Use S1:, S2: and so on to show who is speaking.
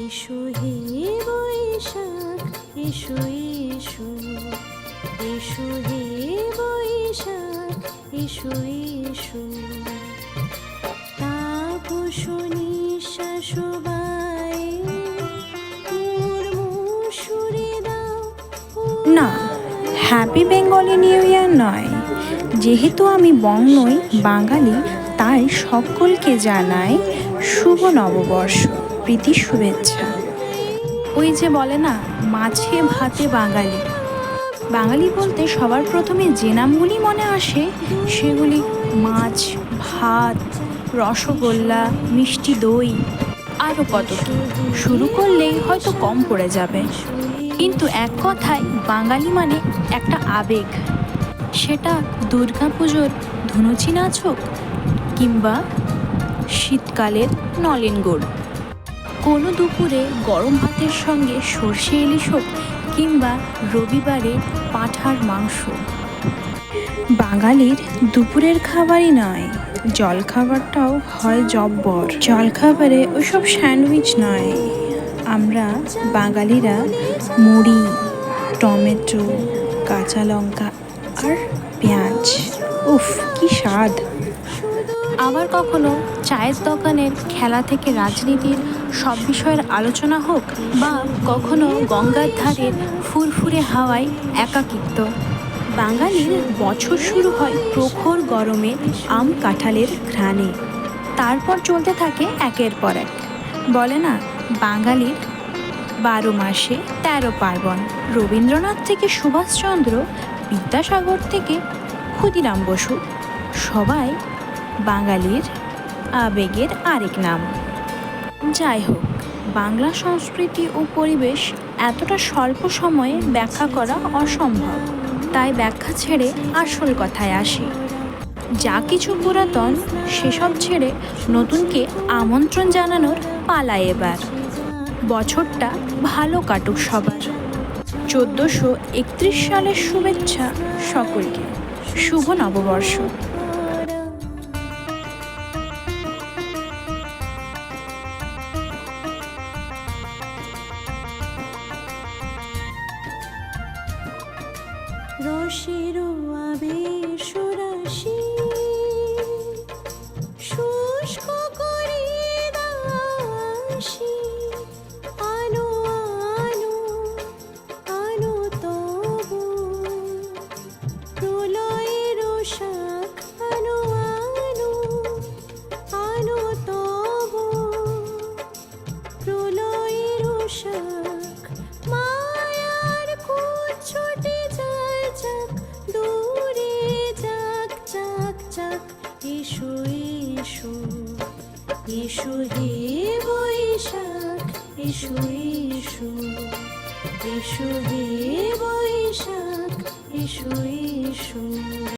S1: এসো হে বৈশাখ, এসো এসো। এসো হে বৈশাখ, এসো এসো। বায়ে মুর্মু দাও
S2: না হ্যাপি বেঙ্গলি নিউ ইয়ার নয়। যেহেতু আমি বঙ্গই বাঙালি, তাই সকলকে জানাই শুভ নববর্ষ। প্রীতি শুভেচ্ছা। ওই যে বলে না, মাছে ভাতে বাঙালি। বাঙালি বলতে সবার প্রথমে যে নামগুলি মনে আসে, সেগুলি মাছ, ভাত, রসগোল্লা, মিষ্টি দই আরও কত শুরু করলেই হয়তো কম পড়ে যাবে। কিন্তু এক কথায়, বাঙালি মানে একটা আবেগ। সেটা দুর্গাপুজোর ধনুচি নাচ হোক কিংবা শীতকালের নলেন গুড়। কোনো দুপুরে গরম ভাতের সঙ্গে সর্ষে ইলিশ হোক কিংবা রবিবারে পাঁঠার মাংস। বাঙালির দুপুরের খাবারই নয়, জলখাবারটাও হয় জব্বর। জলখাবারে ওসব স্যান্ডউইচ নয়। আমরা বাঙালিরা মুড়ি, টমেটো, কাঁচা লঙ্কা আর পেঁয়াজ। উফ, কি স্বাদ! আবার কখনো চায়ের দোকানের খেলা থেকে রাজনীতির সব বিষয়ের আলোচনা হোক বা কখনো গঙ্গার ধারের ফুরফুরে হাওয়ায় একাকিত্ব। বাঙালির বছর শুরু হয় প্রখর গরমে আম কাঁঠালের ঘ্রাণে। তারপর চলতে থাকে একের পর এক। বলে না, বাঙালির বারো মাসে তেরো পার্বণ। রবীন্দ্রনাথ থেকে সুভাষচন্দ্র, বিদ্যাসাগর থেকে ক্ষুদিরাম বসু সবাই বাঙালির আবেগের আরেক নাম। যাই হোক বাংলা সংস্কৃতি ও পরিবেশ এতটা স্বল্প সময়ে ব্যাখ্যা করা অসম্ভব। তাই ব্যাখ্যা ছেড়ে আসল কথায় আসি। যা কিছু পুরাতন, সেসব ছেড়ে নতুনকে আমন্ত্রণ জানানোর পালা এবার। বছরটা ভালো কাটুক সবার। চোদ্দোশো একত্রিশ সালের শুভেচ্ছা সকলকে। শুভ নববর্ষ।
S1: রসের আবেশ এসো এসো হে বৈশাখ এসো এসো এসো হে বৈশাখ